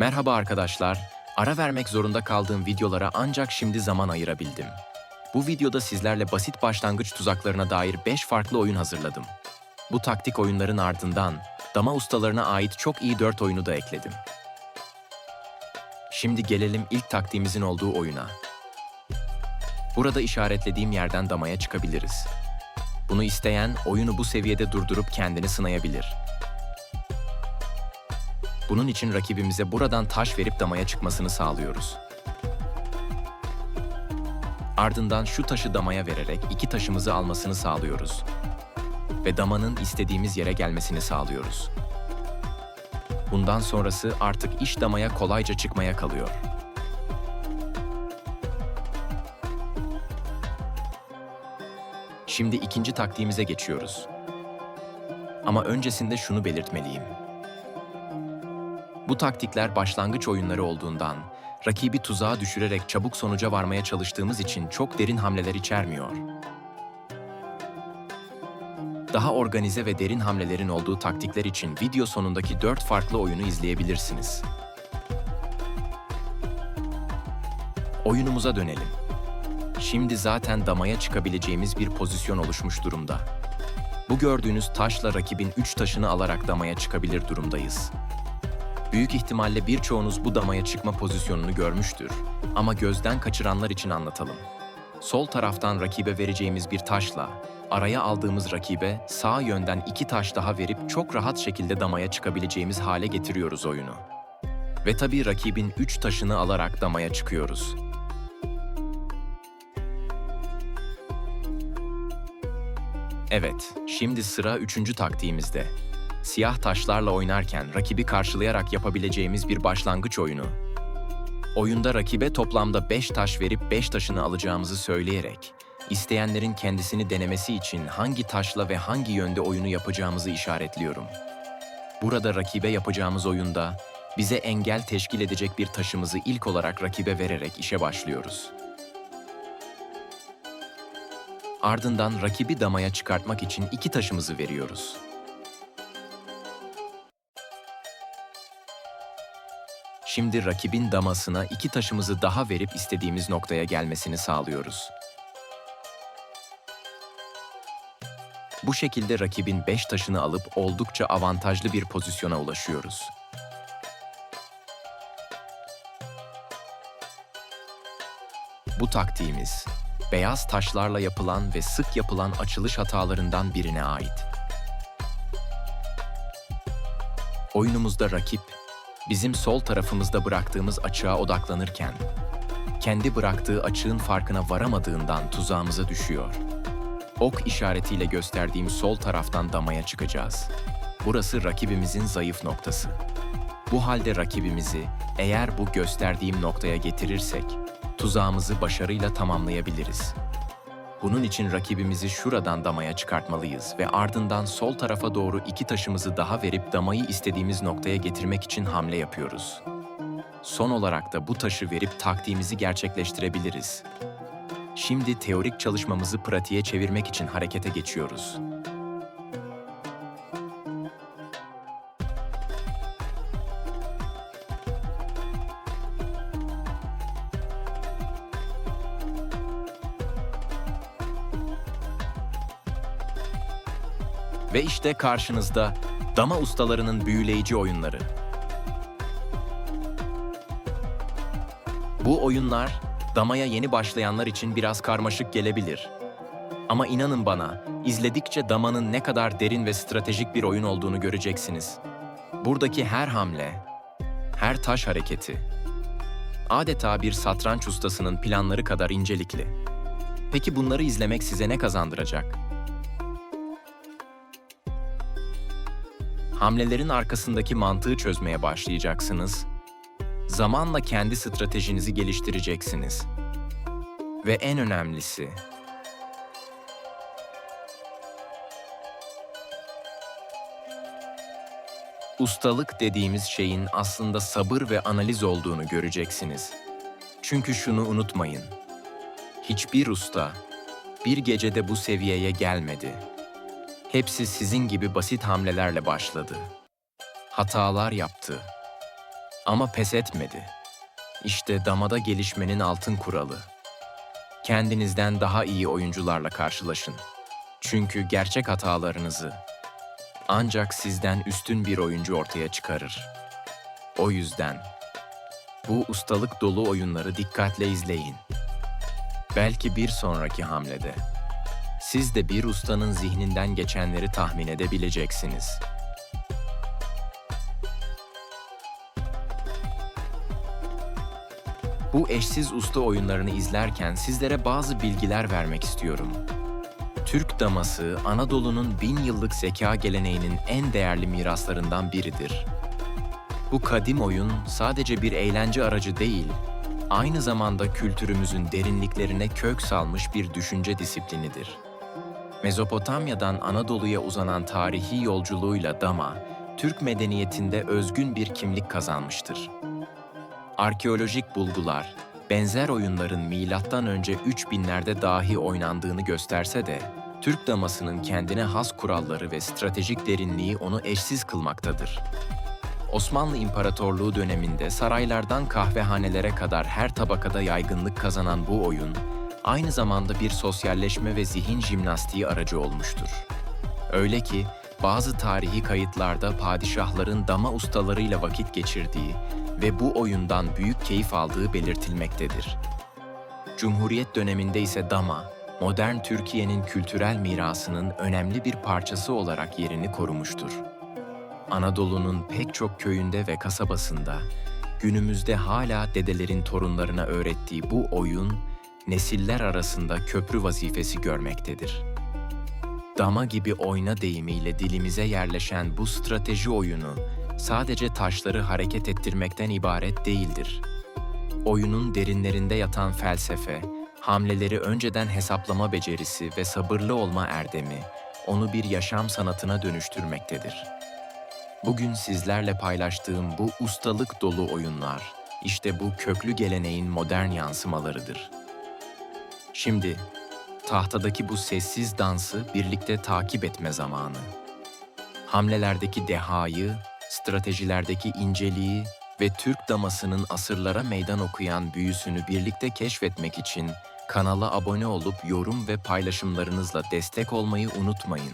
Merhaba arkadaşlar. Ara vermek zorunda kaldığım videolara ancak şimdi zaman ayırabildim. Bu videoda sizlerle basit başlangıç tuzaklarına dair 5 farklı oyun hazırladım. Bu taktik oyunların ardından dama ustalarına ait çok iyi 4 oyunu da ekledim. Şimdi gelelim ilk taktiğimizin olduğu oyuna. Burada işaretlediğim yerden damaya çıkabiliriz. Bunu isteyen oyunu bu seviyede durdurup kendini sınayabilir. Bunun için rakibimize buradan taş verip damaya çıkmasını sağlıyoruz. Ardından şu taşı damaya vererek iki taşımızı almasını sağlıyoruz. Ve damanın istediğimiz yere gelmesini sağlıyoruz. Bundan sonrası artık iş damaya kolayca çıkmaya kalıyor. Şimdi ikinci taktiğimize geçiyoruz. Ama öncesinde şunu belirtmeliyim. Bu taktikler başlangıç oyunları olduğundan, rakibi tuzağa düşürerek çabuk sonuca varmaya çalıştığımız için çok derin hamleler içermiyor. Daha organize ve derin hamlelerin olduğu taktikler için video sonundaki 4 farklı oyunu izleyebilirsiniz. Oyunumuza dönelim. Şimdi zaten damaya çıkabileceğimiz bir pozisyon oluşmuş durumda. Bu gördüğünüz taşla rakibin 3 taşını alarak damaya çıkabilir durumdayız. Büyük ihtimalle birçoğunuz bu damaya çıkma pozisyonunu görmüştür. Ama gözden kaçıranlar için anlatalım. Sol taraftan rakibe vereceğimiz bir taşla, araya aldığımız rakibe sağ yönden iki taş daha verip çok rahat şekilde damaya çıkabileceğimiz hale getiriyoruz oyunu. Ve tabii rakibin üç taşını alarak damaya çıkıyoruz. Evet, şimdi sıra üçüncü taktiğimizde. Siyah taşlarla oynarken rakibi karşılayarak yapabileceğimiz bir başlangıç oyunu. Oyunda rakibe toplamda 5 taş verip 5 taşını alacağımızı söyleyerek, isteyenlerin kendisini denemesi için hangi taşla ve hangi yönde oyunu yapacağımızı işaretliyorum. Burada rakibe yapacağımız oyunda bize engel teşkil edecek bir taşımızı ilk olarak rakibe vererek işe başlıyoruz. Ardından rakibi damaya çıkartmak için iki taşımızı veriyoruz. Şimdi rakibin damasına iki taşımızı daha verip istediğimiz noktaya gelmesini sağlıyoruz. Bu şekilde rakibin beş taşını alıp oldukça avantajlı bir pozisyona ulaşıyoruz. Bu taktiğimiz, beyaz taşlarla yapılan ve sık yapılan açılış hatalarından birine ait. Oyunumuzda rakip, bizim sol tarafımızda bıraktığımız açığa odaklanırken, kendi bıraktığı açığın farkına varamadığından tuzağımıza düşüyor. Ok işaretiyle gösterdiğim sol taraftan damaya çıkacağız. Burası rakibimizin zayıf noktası. Bu halde rakibimizi eğer bu gösterdiğim noktaya getirirsek, tuzağımızı başarıyla tamamlayabiliriz. Bunun için rakibimizi şuradan damaya çıkartmalıyız ve ardından sol tarafa doğru iki taşımızı daha verip damayı istediğimiz noktaya getirmek için hamle yapıyoruz. Son olarak da bu taşı verip taktiğimizi gerçekleştirebiliriz. Şimdi teorik çalışmamızı pratiğe çevirmek için harekete geçiyoruz. Ve işte karşınızda dama ustalarının büyüleyici oyunları. Bu oyunlar damaya yeni başlayanlar için biraz karmaşık gelebilir. Ama inanın bana, izledikçe damanın ne kadar derin ve stratejik bir oyun olduğunu göreceksiniz. Buradaki her hamle, her taş hareketi adeta bir satranç ustasının planları kadar incelikli. Peki bunları izlemek size ne kazandıracak? Hamlelerin arkasındaki mantığı çözmeye başlayacaksınız. Zamanla kendi stratejinizi geliştireceksiniz. Ve en önemlisi, ustalık dediğimiz şeyin aslında sabır ve analiz olduğunu göreceksiniz. Çünkü şunu unutmayın. Hiçbir usta bir gecede bu seviyeye gelmedi. Hepsi sizin gibi basit hamlelerle başladı. Hatalar yaptı. Ama pes etmedi. İşte damada gelişmenin altın kuralı. Kendinizden daha iyi oyuncularla karşılaşın. Çünkü gerçek hatalarınızı ancak sizden üstün bir oyuncu ortaya çıkarır. O yüzden bu ustalık dolu oyunları dikkatle izleyin. Belki bir sonraki hamlede siz de bir ustanın zihninden geçenleri tahmin edebileceksiniz. Bu eşsiz usta oyunlarını izlerken sizlere bazı bilgiler vermek istiyorum. Türk daması, Anadolu'nun bin yıllık zeka geleneğinin en değerli miraslarından biridir. Bu kadim oyun sadece bir eğlence aracı değil, aynı zamanda kültürümüzün derinliklerine kök salmış bir düşünce disiplinidir. Mezopotamya'dan Anadolu'ya uzanan tarihi yolculuğuyla dama, Türk medeniyetinde özgün bir kimlik kazanmıştır. Arkeolojik bulgular, benzer oyunların milattan önce 3000'lerde dahi oynandığını gösterse de, Türk damasının kendine has kuralları ve stratejik derinliği onu eşsiz kılmaktadır. Osmanlı İmparatorluğu döneminde saraylardan kahvehanelere kadar her tabakada yaygınlık kazanan bu oyun, aynı zamanda bir sosyalleşme ve zihin jimnastiği aracı olmuştur. Öyle ki bazı tarihi kayıtlarda padişahların dama ustalarıyla vakit geçirdiği ve bu oyundan büyük keyif aldığı belirtilmektedir. Cumhuriyet döneminde ise dama, modern Türkiye'nin kültürel mirasının önemli bir parçası olarak yerini korumuştur. Anadolu'nun pek çok köyünde ve kasabasında günümüzde hala dedelerin torunlarına öğrettiği bu oyun nesiller arasında köprü vazifesi görmektedir. Dama gibi oyna deyimiyle dilimize yerleşen bu strateji oyunu sadece taşları hareket ettirmekten ibaret değildir. Oyunun derinlerinde yatan felsefe, hamleleri önceden hesaplama becerisi ve sabırlı olma erdemi onu bir yaşam sanatına dönüştürmektedir. Bugün sizlerle paylaştığım bu ustalık dolu oyunlar, işte bu köklü geleneğin modern yansımalarıdır. Şimdi tahtadaki bu sessiz dansı birlikte takip etme zamanı. Hamlelerdeki dehayı, stratejilerdeki inceliği ve Türk damasının asırlara meydan okuyan büyüsünü birlikte keşfetmek için kanala abone olup yorum ve paylaşımlarınızla destek olmayı unutmayın.